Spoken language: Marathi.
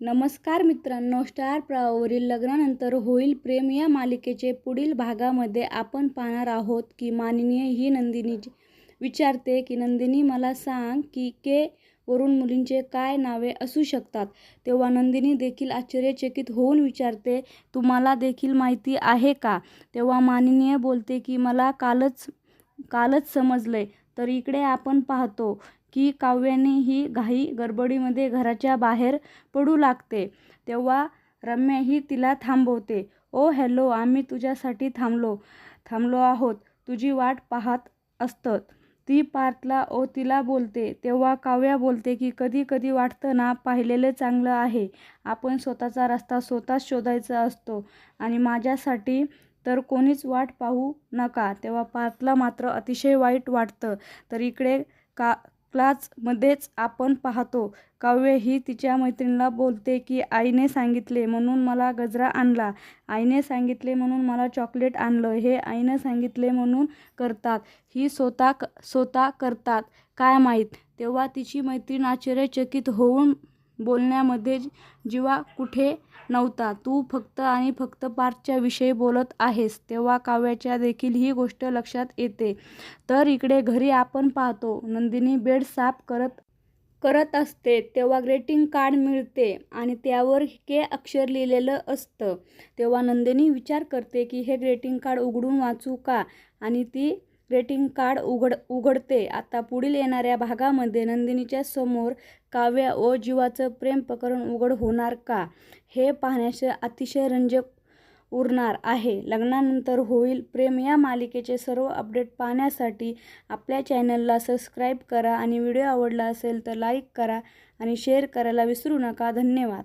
नमस्कार मित्रांनो स्टार प्रवावरील लग्नानंतर होईल प्रेम या मालिकेचे पुढील भागामध्ये आपण पाहणार आहोत की माननीय ही नंदिनी विचारते की नंदिनी मला सांग की के वरून मुलींचे काय नावे असू शकतात? तेव्हा नंदिनी देखील आश्चर्यचकित होऊन विचारते तुम्हाला देखील माहिती आहे का? तेव्हा माननीय बोलते की मला कालच कालच समजलंय तर इकडे आपण पाहतो. की काव्याने ही घाई गडबडीमध्ये घराच्या बाहेर पडू लागते. तेव्हा रम्या ही तिला थांबवते. ओ हॅलो आम्ही तुझ्यासाठी थांबलो. थांबलो आहोत. तुझी वाट पाहत असतं ती पार्थला ओ तिला बोलते. तेव्हा काव्या बोलते की कधी कधी वाटतं ना पाहिलेलं चांगलं आहे. आपण स्वतःचा रस्ता स्वतःच शोधायचा असतो. आणि माझ्यासाठी तर कोणीच वाट पाहू नका. तेव्हा पार्थला मात्र अतिशय वाईट वाटतं. तर इकडे का क्लासमध्येच आपण पाहतो. काव्य ही तिच्या मैत्रिणीला बोलते की आईने सांगितले म्हणून मला गजरा आणला. आईने सांगितले म्हणून मला चॉकलेट आणलं. हे आईने सांगितले म्हणून करतात. ही स्वतः क स्वतः करतात. काय माहीत? तेव्हा तिची मैत्रीण आश्चर्यचकित होऊन बोलण्यामध्ये जिवा कुठे नव्हता. तू फक्त आणि फक्त पार्थच्या विषयी बोलत आहेस तेव्हा काव्याच्या देखील ही गोष्ट लक्षात येते. तर इकडे घरी आपण पाहतो नंदिनी बेड साफ करत करत असते तेव्हा ग्रेटिंग कार्ड मिळते आणि त्यावर के अक्षर लिहिलेलं असतं. तेव्हा नंदिनी विचार करते की हे ग्रेटिंग कार्ड उघडून वाचू का? आणि ती ग्रेटिंग कार्ड उघड उघडते. आता पुढील येणाऱ्या भागामध्ये नंदिनीच्या समोर काव्य व जीवाचं प्रेम प्रकरण उघड होणार का? हे पाहण्याचे अतिशय रंजक उरणार आहे. लग्नानंतर होईल प्रेम. या मालिकेचे सर्व अपडेट पाहण्यासाठी आपल्या चॅनलला सबस्क्राईब करा आणि व्हिडिओ आवडला असेल तर लाईक करा आणि शेअर करायला विसरू नका. धन्यवाद.